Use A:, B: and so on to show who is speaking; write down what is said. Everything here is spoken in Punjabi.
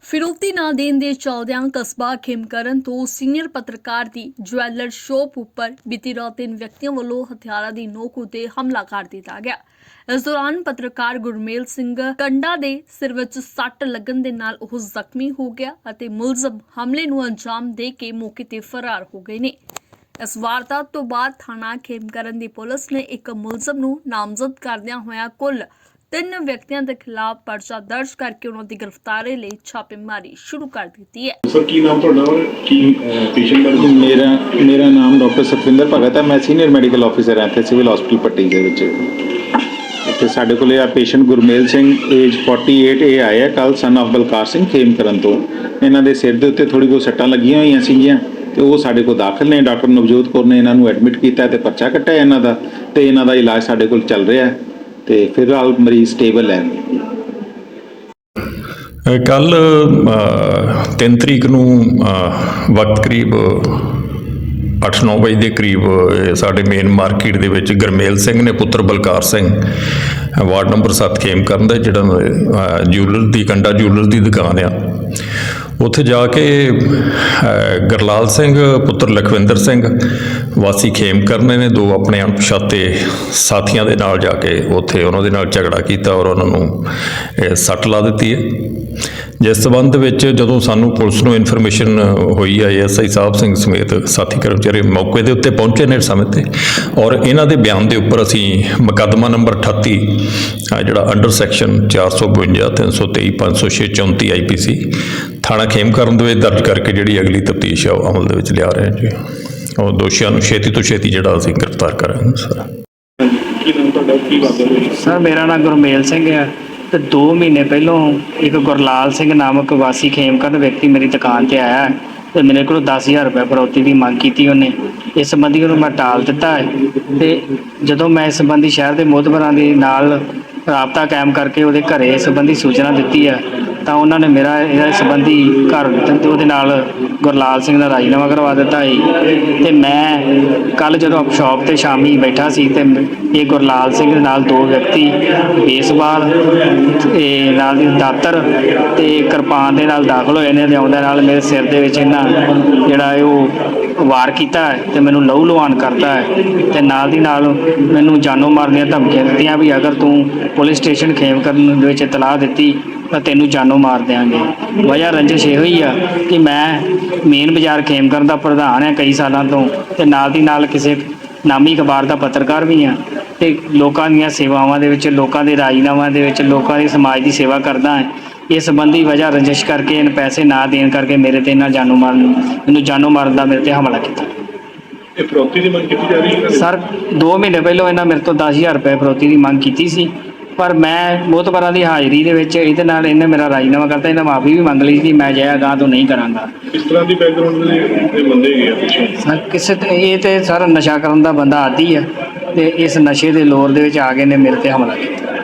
A: ਫਿਰੌਤੀ ਨਾ ਦੇਣ ਦੇ ਚਲਦਿਆਂ ਕਸਬਾ ਖੇਮਕਰਨ ਤੋਂ ਸੀਨੀਅਰ ਪੱਤਰਕਾਰ ਦੀ ਜਵੈਲਰ ਸ਼ੋਪ ਉੱਪਰ ਬੀਤੀ ਰਾਤ ਤਿੰਨ ਵਿਅਕਤੀਆਂ ਵੱਲੋਂ ਹਥਿਆਰਾਂ ਦੀ ਨੋਕ ਉਤੇ ਹਮਲਾ ਕਰ ਦਿੱਤਾ ਗਿਆ। ਇਸ ਦੌਰਾਨ ਪੱਤਰਕਾਰ ਗੁਰਮੇਲ ਸਿੰਘ ਕੰਡਾ ਦੇ ਸਿਰ ਵਿੱਚ ਸੱਟ ਲੱਗਣ ਦੇ ਨਾਲ ਉਹ ਜ਼ਖਮੀ ਹੋ ਗਿਆ ਅਤੇ ਮੁਲਜ਼ਮ ਹਮਲੇ ਨੂੰ ਅੰਜਾਮ ਦੇ ਕੇ ਮੌਕੇ ਤੇ ਫਰਾਰ ਹੋ ਗਏ ਨੇ। ਇਸ ਵਾਰਦਾਤ ਤੋਂ ਬਾਅਦ ਥਾਣਾ ਖੇਮਕਰਨ ਦੀ ਪੁਲਿਸ ਨੇ ਇੱਕ ਮੁਲਜ਼ਮ ਨੂੰ ਨਾਮਜ਼ਦ ਕਰਦਿਆਂ ਹੋਇਆ ਕੁੱਲ ਤਿੰਨ ਵਿਅਕਤੀਆਂ ਦੇ ਖਿਲਾਫ ਪਰਚਾ ਦਰਜ ਕਰਕੇ ਉਹਨਾਂ ਦੀ ਗ੍ਰਿਫਤਾਰੀ ਲਈ ਛਾਪੇਮਾਰੀ ਸ਼ੁਰੂ ਕਰ ਦਿੱਤੀ ਹੈ।
B: ਸਰ ਕੀ ਨਾਮ ਤੁਹਾਡਾ ਔਰ ਕੀ ਪੇਸ਼ੈਂਟ ਬਾਰੇ
C: ਮੇਰਾ ਮੇਰਾ ਨਾਮ ਡਾਕਟਰ ਸਤਵਿੰਦਰ ਭਗਤ ਹੈ। ਮੈਂ ਸੀਨੀਅਰ ਮੈਡੀਕਲ ਆਫੀਸਰ ਹਾਂ ਇੱਥੇ ਸਿਵਲ ਹਸਪੀਟਲ ਪੱਟੀ ਦੇ ਵਿੱਚ। ਇੱਥੇ ਸਾਡੇ ਕੋਲੇ ਆ ਪੇਸ਼ੈਂਟ ਗੁਰਮੇਲ ਸਿੰਘ ਏਜ 48 ਇਹ ਆਇਆ ਕੱਲ ਸਨ of ਬਲਕਾਰ ਸਿੰਘ ਖੇਮ ਕਰਨ ਤੋਂ। ਇਹਨਾਂ ਦੇ ਸਿਰ ਦੇ ਉੱਤੇ ਥੋੜੀ ਬਹੁਤ ਸੱਟਾਂ ਲੱਗੀਆਂ ਹੋਈਆਂ ਸੀਗੀਆਂ ਤੇ ਉਹ ਸਾਡੇ ਕੋਲ ਦਾਖਲ ਨੇ। ਡਾਕਟਰ ਨਵਜੋਤ ਕੌਰ ਨੇ ਇਹਨਾਂ ਨੂੰ ਐਡਮਿਟ ਕੀਤਾ ਤੇ ਪਰਚਾ ਕੱਟਿਆ ਇਹਨਾਂ ਦਾ ਤੇ ਇਹਨਾਂ ਦਾ ਇਲਾਜ ਸਾਡੇ ਕੋਲ ਚੱਲ ਰਿਹਾ ਹੈ। ਤੇ ਫਿਲਹਾਲ ਮਰੀਜ਼ ਸਟੇਬਲ ਹੈ।
D: ਕੱਲ 3 ਤਰੀਕ ਨੂੰ ਵਕਤ ਕਰੀਬ 8-9 ਵਜੇ ਦੇ ਕਰੀਬ ਸਾਡੇ ਮੇਨ ਮਾਰਕੀਟ ਦੇ ਵਿੱਚ ਗਰਮੇਲ ਸਿੰਘ ਨੇ ਪੁੱਤਰ ਬਲਕਾਰ ਸਿੰਘ ਵਾਰਡ ਨੰਬਰ 7 ਖੇਮ ਕਰਨ ਦਾ ਜਿਹੜਾ ਅ, ਜੂਲਰ ਦੀ ਕੰਡਾ ਜੂਲਰ ਦੀ ਦੁਕਾਨ ਆ। ਉੱਥੇ ਜਾ ਕੇ ਅ, ਗਰਲਾਲ ਸਿੰਘ ਪੁੱਤਰ ਲਖਵਿੰਦਰ ਸਿੰਘ ਵਾਸੀ ਖੇਮ ਕਰਨੇ ਨੇ, ਦੋ ਆਪਣੇ ਅਣਪਛਾਤੇ ਸਾਥੀਆਂ ਦੇ ਨਾਲ ਜਾ ਕੇ ਉੱਥੇ ਉਹਨਾਂ ਦੇ ਨਾਲ ਝਗੜਾ ਕੀਤਾ ਔਰ ਉਹਨਾਂ ਨੂੰ ਸੱਟ ਲਾ ਦਿੱਤੀ ਹੈ। ਜਿਸ ਸਬੰਧ ਵਿੱਚ ਜਦੋਂ ਸਾਨੂੰ ਪੁਲਿਸ ਨੂੰ ਇਨਫੋਰਮੇਸ਼ਨ ਹੋਈ ਹੈ ਐਸਆਈ ਸਾਹਿਬ ਸਿੰਘ ਸਮੇਤ ਸਾਥੀ ਕਰਮਚਾਰੀ ਮੌਕੇ ਦੇ ਉੱਤੇ ਪਹੁੰਚੇ ਨੇ ਸਮੇਂ ਤੇ ਔਰ ਇਹਨਾਂ ਦੇ ਬਿਆਨ ਦੇ ਉੱਪਰ ਅਸੀਂ ਮੁਕੱਦਮਾ ਨੰਬਰ 38 ਜਿਹੜਾ ਅੰਡਰ ਸੈਕਸ਼ਨ 452 323 506 34 ਆਈਪੀਸੀ ਥਾਣਾ ਖੇਮਕਰਨ ਦੇ ਵਿੱਚ ਦਰਜ ਕਰਕੇ ਜਿਹੜੀ ਅਗਲੀ ਤਫਤੀਸ਼ ਆ ਉਹ ਅਮਲ ਦੇ ਵਿੱਚ ਲਿਆ ਰਹੇ ਹਾਂ ਜੀ। ਉਹ ਦੋਸ਼ੀਆਂ ਨੂੰ ਛੇਤੀ ਤੋਂ ਛੇਤੀ ਜਿਹੜਾ ਅਸੀਂ ਗ੍ਰਿਫਤਾਰ ਕਰਾਂਗੇ ਸਰ।
B: ਕੀ ਨਾਮ ਤੁਹਾਡਾ ਕੀ ਵਾਰਦਾਤ
E: ਸਰ, ਮੇਰਾ ਨਾਮ ਗੁਰਮੇਲ ਸਿੰਘ ਹੈ ਤੇ 2 ਮਹੀਨੇ ਪਹਿਲਾਂ ਇੱਕ ਗੁਰਲਾਲ ਸਿੰਘ ਨਾਮਕ ਵਾਸੀ ਖੇਮਕਰਨ ਵਿਅਕਤੀ ਮੇਰੀ ਦੁਕਾਨ ਤੇ ਆਇਆ ਤੇ ਮੇਰੇ ਕੋਲੋਂ 10000 ਰੁਪਏ ਫਰੌਤੀ ਦੀ ਮੰਗ ਕੀਤੀ ਉਹਨੇ। ਇਸ ਸੰਬੰਧੀ ਉਹਨੂੰ ਮੈਂ ਟਾਲ ਦਿੱਤਾ ਹੈ ਤੇ ਜਦੋਂ ਮੈਂ ਇਸ ਸੰਬੰਧੀ ਸ਼ਹਿਰ ਦੇ ਮੋਹਤਬਰਾਂ ਦੇ ਨਾਲ ਰਾਬਤਾ ਕਾਇਮ ਕਰਕੇ ਉਹਦੇ ਘਰੇ ਇਸ ਸੰਬੰਧੀ ਸੂਚਨਾ ਦਿੱਤੀ ਹੈ ਤਾਂ ਉਹਨਾਂ ਨੇ ਮੇਰਾ ਇਹਦੇ ਸੰਬੰਧੀ ਘਰ ਦਿੱਤਾ ਤੇ ਉਹਦੇ ਨਾਲ ਗੁਰਲਾਲ ਸਿੰਘ ਦਾ ਰਾਜੀਨਾਮਾ ਕਰਵਾ ਦਿੱਤਾ ਹੈ ਤੇ ਮੈਂ ਕੱਲ ਜਦੋਂ ਸ਼ਾਪ ਤੇ ਸ਼ਾਮੀ ਬੈਠਾ ਸੀ ਤੇ ਇਹ ਗੁਰਲਾਲ ਸਿੰਘ ਦੇ ਨਾਲ ਦੋ ਵਿਅਕਤੀ, ਬੇਸਬਾਲ ਤੇ ਨਾਲ ਦੀ ਦਾਤਰ ਤੇ ਕਿਰਪਾਨ ਦੇ ਨਾਲ ਦਾਖਲ ਹੋਏ ਨੇ ਤੇ ਆਉਂਦੇ ਨਾਲ ਮੇਰੇ ਸਿਰ ਦੇ ਵਿੱਚ ਇਹਨਾਂ ਜਿਹੜਾ ਹੈ ਉਹ ਵਾਰ ਕੀਤਾ ਹੈ ਤੇ ਮੈਨੂੰ ਲਹੂ ਲੁਹਾਨ ਕਰਤਾ ਹੈ ਤੇ ਨਾਲ ਦੀ ਨਾਲ ਮੈਨੂੰ ਜਾਨੋਂ ਮਾਰਨ ਦੀਆਂ ਧਮਕੀਆਂ ਦਿੱਤੀਆਂ ਵੀ ਅਗਰ ਤੂੰ ਪੁਲਿਸ ਸਟੇਸ਼ਨ ਖੇਮ ਕਰਨ ਦੇ ਵਿੱਚ ਇਤਲਾਹ ਦਿੱਤੀ ਤਾਂ ਤੈਨੂੰ ਜਾਨੋਂ ਮਾਰ ਦਿਆਂਗੇ। ਵਜ੍ਹਾ ਰੰਜਿਸ਼ ਇਹੋ ਹੀ ਆ ਕਿ ਮੈਂ ਮੇਨ ਬਾਜ਼ਾਰ ਖੇਮ ਕਰਨ ਦਾ ਪ੍ਰਧਾਨ ਹਾਂ ਕਈ ਸਾਲਾਂ ਤੋਂ ਤੇ ਨਾਲ ਦੀ ਨਾਲ ਕਿਸੇ ਨਾਮੀ ਅਖਬਾਰ ਦਾ ਪੱਤਰਕਾਰ ਵੀ ਹਾਂ ਤੇ ਲੋਕਾਂ ਦੀਆਂ ਸੇਵਾਵਾਂ ਦੇ ਵਿੱਚ ਲੋਕਾਂ ਦੇ ਰਾਜੀਨਾਮਿਆਂ ਦੇ ਵਿੱਚ ਲੋਕਾਂ ਦੀ ਸਮਾਜ ਦੀ ਸੇਵਾ ਕਰਦਾ ਹਾਂ। ਇਸ ਸੰਬੰਧੀ ਵਜ੍ਹਾ ਰੰਜਿਸ਼ ਕਰਕੇ ਇਹਨਾਂ ਪੈਸੇ ਨਾ ਦੇਣ ਕਰਕੇ ਮੇਰੇ ਤੇ ਇਹਨਾਂ ਜਾਨੋਂ ਮਾਰਨ ਮੈਨੂੰ ਜਾਨੋਂ ਮਾਰਨ ਦਾ ਮੇਰੇ ਤੇ ਹਮਲਾ ਕੀਤਾ।
B: ਇਹ ਫਰੋਤੀ ਦੀ ਮੰਗ ਕੀਤੀ ਜਾ ਰਹੀ ਹੈ?
E: ਸਰ 2 ਮਹੀਨੇ ਪਹਿਲਾਂ ਇਹਨਾਂ ਮੇਰੇ ਤੋਂ 10000 ਰੁਪਏ ਫਰੋਤੀ ਦੀ ਮੰਗ ਕੀਤੀ ਸੀ। ਪਰ ਮੈਂ ਮੋਤਬਰਾਂ ਦੀ ਹਾਜ਼ਰੀ ਦੇ ਵਿੱਚ ਇਹਦੇ ਨਾਲ ਇਹਨੇ ਮੇਰਾ ਰਾਜੀਨਾਮਾ ਕਰਤਾ ਇਹਦਾ ਮਾਫੀ ਵੀ ਮੰਗ ਲਈ ਕਿ ਮੈਂ ਜਾਇਆ ਗਾਂ ਤੋਂ ਨਹੀਂ ਕਰਾਂਗਾ।
B: ਇਸ ਤਰ੍ਹਾਂ ਦੀ ਬੈਕਗ੍ਰਾਉਂਡ ਦੇ ਬੰਦੇ ਗਏ ਆ ਪਿੱਛੇ?
E: ਸਰ ਕਿਸੇ ਤੇ ਇਹ ਤੇ ਸਰ ਨਸ਼ਾ ਕਰਨ ਦਾ ਬੰਦਾ ਆਦੀ ਹੈ ਤੇ ਇਸ ਨਸ਼ੇ ਦੇ ਲੋਰ ਦੇ ਵਿੱਚ ਆ ਕੇ ਨੇ ਮੇਰੇ ਤੇ ਹਮਲਾ ਕੀਤਾ।